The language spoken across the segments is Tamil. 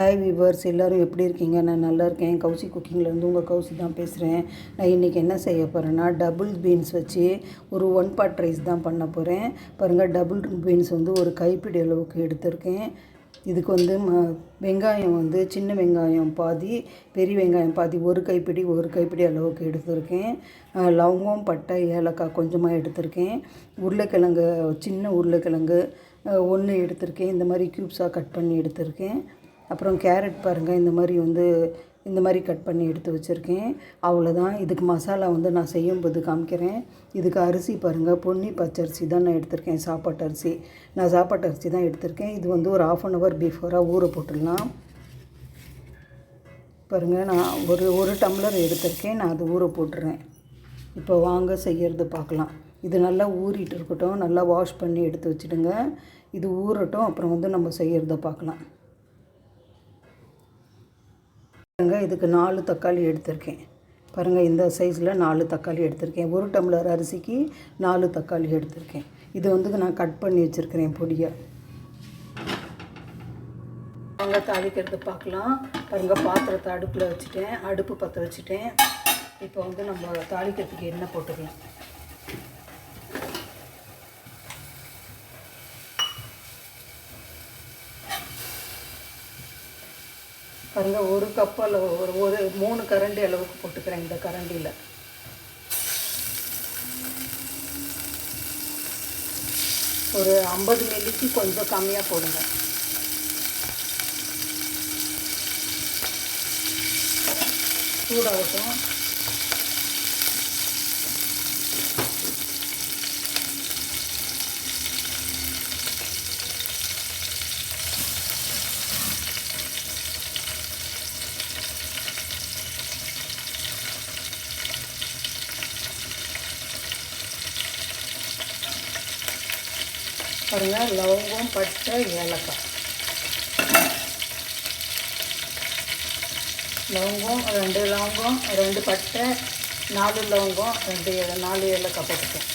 ஹாய் விவர்ஸ் எல்லோரும் எப்படி இருக்கீங்க? நான் நல்லா இருக்கேன். கௌசி குக்கிங்லேருந்து உங்கள் கௌசி தான் பேசுகிறேன் நான் இன்றைக்கி என்ன செய்ய போகிறேன்னா டபுள் பீன்ஸ் வச்சு ஒரு ஒன் பாட் ரைஸ் தான் பண்ண போகிறேன் பாருங்கள் டபுள் பீன்ஸ் வந்து ஒரு கைப்பிடி அளவுக்கு எடுத்திருக்கேன். இதுக்கு வந்து ம வெங்காயம் வந்து சின்ன வெங்காயம் பாதி பெரிய வெங்காயம் பாதி ஒரு கைப்பிடி ஒரு கைப்பிடி அளவுக்கு எடுத்திருக்கேன். லவங்கம் பட்டை ஏலக்காய் கொஞ்சமாக எடுத்திருக்கேன். உருளைக்கிழங்கு சின்ன உருளைக்கிழங்கு ஒன்று எடுத்திருக்கேன். இந்த மாதிரி க்யூப்ஸாக கட் பண்ணி எடுத்திருக்கேன். அப்புறம் கேரட் பாருங்கள் இந்த மாதிரி வந்து இந்த மாதிரி கட் பண்ணி எடுத்து வச்சுருக்கேன். அவ்வளோதான் இதுக்கு மசாலா வந்து நான் செய்யும்போது காமிக்கிறேன். இதுக்கு அரிசி பாருங்கள் பொன்னி பச்சரிசி தான் நான் எடுத்திருக்கேன் சாப்பாட்டு அரிசி. நான் சாப்பாட்டு அரிசி தான் எடுத்திருக்கேன். இது வந்து ஒரு ஆஃப் அன் ஹவர் பிஃபோராக ஊற போட்டுடலாம். பாருங்கள் நான் ஒரு ஒரு டம்ளர் எடுத்திருக்கேன். நான் அது ஊற போட்டுறேன். இப்போ வாங்க செய்கிறது பார்க்கலாம். இது நல்லா ஊறிட்டு இருக்கட்டும். நல்லா வாஷ் பண்ணி எடுத்து வச்சுடுங்க. இது ஊறட்டும். அப்புறம் வந்து நம்ம செய்கிறத பார்க்கலாம். பாருங்கள் இதுக்கு நாலு தக்காளி எடுத்திருக்கேன். பாருங்கள் இந்த சைஸில் நாலு தக்காளி எடுத்திருக்கேன். ஒரு டம்ளர் அரிசிக்கு நாலு தக்காளி எடுத்திருக்கேன். இது வந்து நான் கட் பண்ணி வச்சுருக்கிறேன் பொடியை. வாங்க தாளிக்கிறது பார்க்கலாம். பாருங்கள் பாத்திரத்தை அடுப்பில் வச்சுட்டேன். அடுப்பு பற்ற வச்சுட்டேன். இப்போ வந்து நம்ம தாளிக்கிறதுக்கு எண்ணெய் போட்டுக்கலாம். பாருங்கள் ஒரு கப்பில் அளவு ஒரு ஒரு மூணு கரண்டி அளவுக்கு போட்டுக்கிறேன் இந்த கரண்டியில். ஒரு ஐம்பது மில்லிக்கு கொஞ்சம் கம்மியாக போடுங்க. சூடாகட்டும். பாருங்கள் லவங்கம் பட்டை ஏலக்காய். லவங்கம் ரெண்டு லவங்கம் ரெண்டு பட்டை நாலு லவங்கம் ரெண்டு ஏல நாலு ஏலக்காய் போட்டுக்கேன்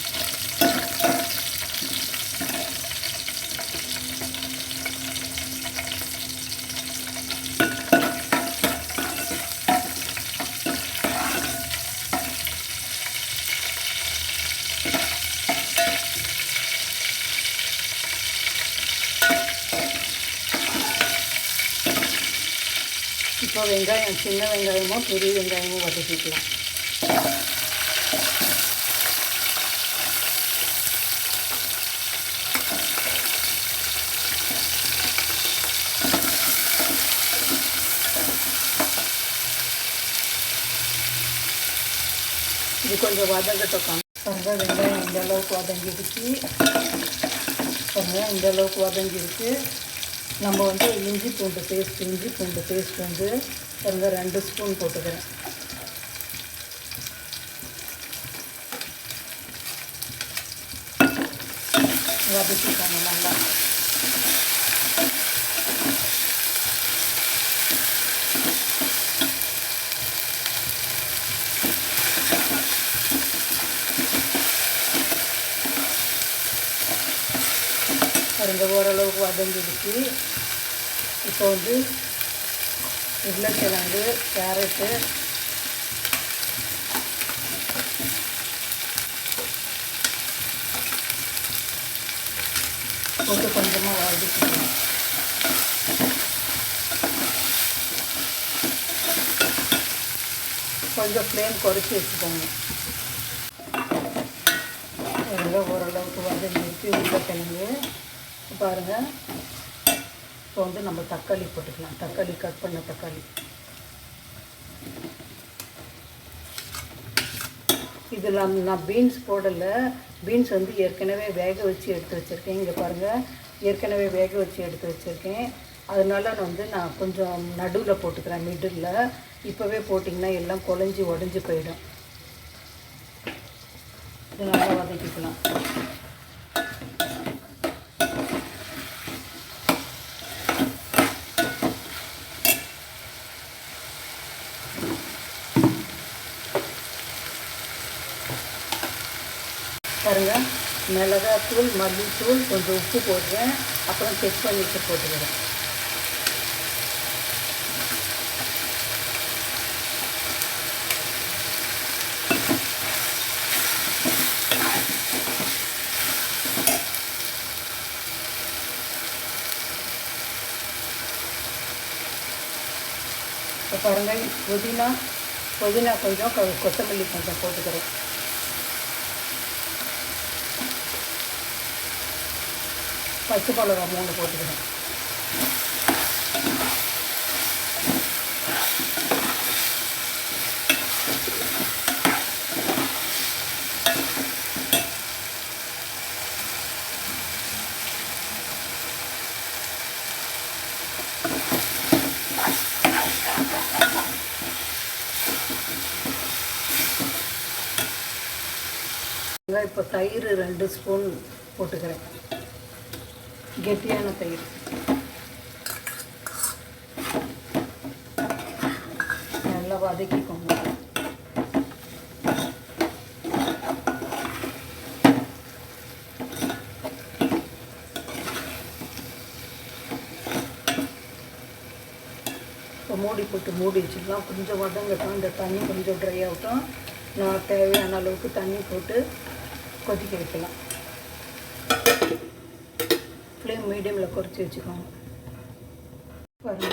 வெங்காயம் சின்ன வெங்காயமோ பெரிய வெங்காயமோ வதக்கிக்கலாம். இது கொஞ்சம் வதங்கட்டும் பாருங்க வெங்காயம் இந்த அளவுக்கு வதங்கிடுச்சு. பாருங்க இந்த அளவுக்கு வதங்கிடுச்சு நம்ம வந்து இஞ்சி பூண்டு பேஸ்ட் இஞ்சி பூண்டு பேஸ்ட் வந்து பாருங்க ரெண்டு ஸ்பூன் போட்டுக்கிறேன். வதக்கிக்கோங்க நல்லா. பாருங்க ஓரளவுக்கு வதங்கிடுச்சு. இப்போ வந்து உருளைக்கிழங்கு கேரட்டு போட்டு கொஞ்சமாக வதக்கிக்கணும் கொஞ்சம் ஃப்ளேம் குறைச்சி வச்சுக்கோங்க. பாருங்க ஓரளவுக்கு வதங்கிடுச்சு உருளைக்கிழங்கு. பாருங்கள் இப்போ வந்து நம்ம தக்காளி போட்டுக்கலாம். தக்காளி கட் பண்ண தக்காளி. இதில் நான் பீன்ஸ் போடலை. பீன்ஸ் வந்து ஏற்கனவே வேக வச்சு எடுத்து வச்சுருக்கேன். இங்கே பாருங்கள் ஏற்கனவே வேக வச்சு எடுத்து வச்சுருக்கேன். அதனால நான் வந்து நான் கொஞ்சம் நடுவில் போட்டுக்கிறேன் மிடில் இப்போவே போட்டிங்கன்னா எல்லாம் குழஞ்சி உடஞ்சி போயிடும். இதனால் வதக்கிக்கலாம். பாருங்கள் மிளகாத்தூள் மல்லித்தூள் கொஞ்சம் உப்பு போடுறேன். அப்புறம் செக் பண்ணிட்டு போட்டுக்கிறேன். இப்போ பாருங்கள் புதினா புதினா கொஞ்சம் கொத்தமல்லி கொஞ்சம் போட்டுக்கிறேன். பச்சை மிளகா மூணு போட்டுக்கிறேன். இப்போ தயிர் ரெண்டு ஸ்பூன் போட்டுக்கிறேன். கெட்டியான தயிர். நல்லா வதக்கிக்கோங்க. இப்போ மூடி போட்டு மூடி வச்சுக்கலாம். கொஞ்சம் வதங்கட்டும். இந்த தண்ணி கொஞ்சம் ட்ரை ஆகட்டும். நான் தேவையான அளவுக்கு தண்ணி போட்டு கொதிக்க வைக்கலாம் ஃப்ளேம் மீடியமில் குறைச்சி வச்சுக்கோங்க. பாருங்க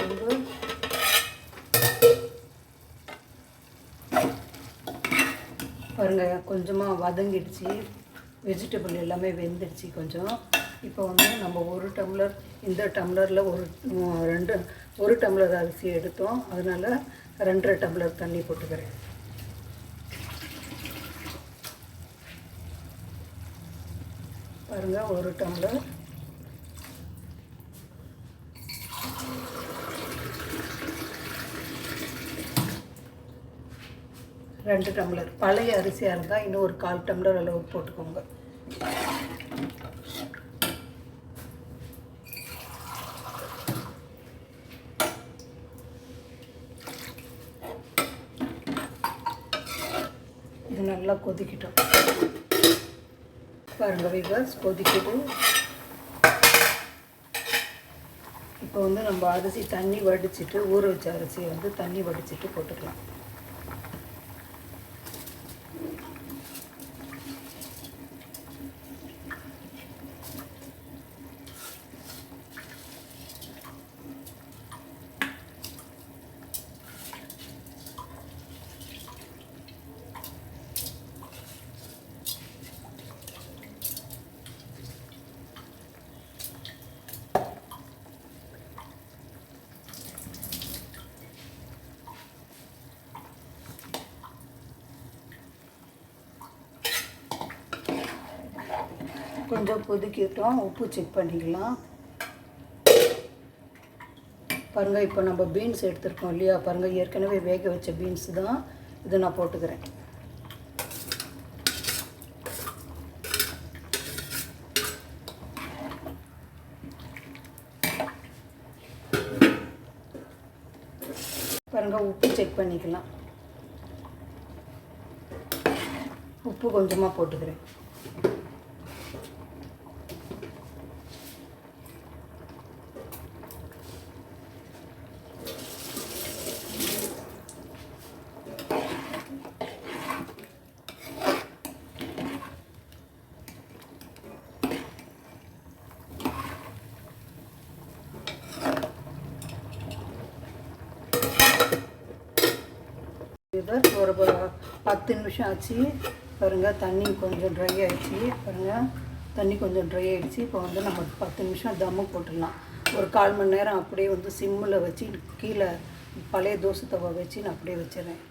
பாருங்க கொஞ்சமாக வதங்கிடுச்சு. வெஜிடபிள் எல்லாமே வெந்துடுச்சு கொஞ்சம். இப்போ வந்து நம்ம ஒரு டம்ளர் இந்த டம்ளரில் ஒரு ரெண்டு ஒரு டம்ளர் அரிசி எடுத்தோம். அதனால் ரெண்டரை டம்ளர் தண்ணி போட்டுக்கிறேன். பாருங்கள் ஒரு டம்ளர் ரெண்டு டம்ளர். பழைய அரிசியாக இருந்தால் இன்னும் ஒரு கால் டம்ளர் அளவு போட்டுக்கோங்க. இது நல்லா கொதிக்கிட்டோம். பாருங்க விவர்ஸ் கொதிக்கிட்டு இப்போ வந்து நம்ம அரிசி தண்ணி வடிச்சிட்டு ஊற வச்ச அரிசியை வந்து தண்ணி வடிச்சிட்டு போட்டுக்கலாம். கொஞ்சம் கொதிக்கட்டும் உப்பு செக் பண்ணிக்கலாம். பாருங்கள் இப்போ நம்ம பீன்ஸ் எடுத்துருக்கோம் இல்லையா? பாருங்கள் ஏற்கனவே வேக வச்ச பீன்ஸ் தான். இதை நான் போட்டுக்கிறேன். பாருங்கள் உப்பு செக் பண்ணிக்கலாம். உப்பு கொஞ்சமாக போட்டுக்கிறேன் இது ஒரு ப- பத்து நிமிஷம் ஆச்சு. பாருங்கள் தண்ணி கொஞ்சம் ட்ரை ஆகிடுச்சு பாருங்கள் தண்ணி கொஞ்சம் ட்ரை ஆகிடுச்சு இப்போ வந்து நம்ம பத்து நிமிஷம் தம்மு போட்டுடலாம். ஒரு கால் மணி நேரம் அப்படியே வந்து சிம்மில் வச்சு கீழே பழைய தோசை தவா வச்சு நான் அப்படியே வச்சிடறேன்.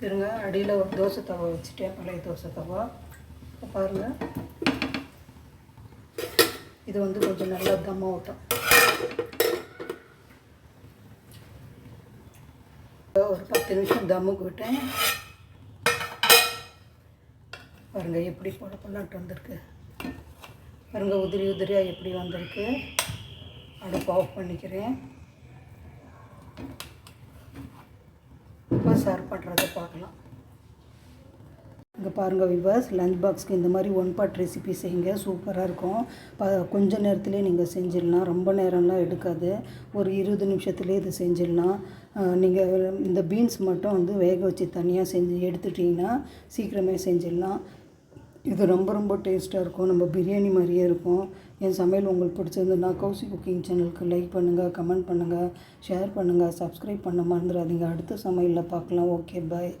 திருங்க அடியில் ஒரு தோசை தவா வச்சுட்டேன் பழைய தோசை தவா. இப்போ பாருங்கள் இது வந்து கொஞ்சம் நல்லா தம் ஆகட்டும். ஒரு பத்து நிமிஷம் தம்முக்கு விட்டேன் பாருங்க எப்படி போட பொல்லாட்டு வந்திருக்கு. பாருங்க உதிரி உதிரியாக எப்படி வந்திருக்கு. அடுப்பு ஆஃப் பண்ணிக்கிறேன். இப்போ சர்வ் பண்ணுறதை பார்க்கலாம். இங்கே பாருங்கள் விவர்ஸ் லஞ்ச் பாக்ஸ்க்கு இந்த மாதிரி ஒன் பாட் ரெசிபி செய்யுங்க. சூப்பராக இருக்கும். ப கொஞ்ச நேரத்துலேயே நீங்கள் செஞ்சிடலாம். ரொம்ப நேரம்லாம் எடுக்காது. ஒரு இருபது நிமிஷத்துலேயே இது செஞ்சிடலாம். நீங்கள் இந்த பீன்ஸ் மட்டும் வந்து வேக வச்சு தனியாக செஞ்சு எடுத்துட்டிங்கன்னா சீக்கிரமே செஞ்சிடலாம். இது ரொம்ப ரொம்ப டேஸ்ட்டாக இருக்கும். நம்ம பிரியாணி மாதிரியே இருக்கும். என் சமையல் உங்களுக்கு பிடிச்சிருந்துன்னா கௌசி குக்கிங் சேனலுக்கு லைக் பண்ணுங்கள் கமெண்ட் பண்ணுங்கள் ஷேர் பண்ணுங்கள் சப்ஸ்கிரைப் பண்ண மறந்துடாதீங்க. அடுத்த சமையலில் பார்க்கலாம். Okay bye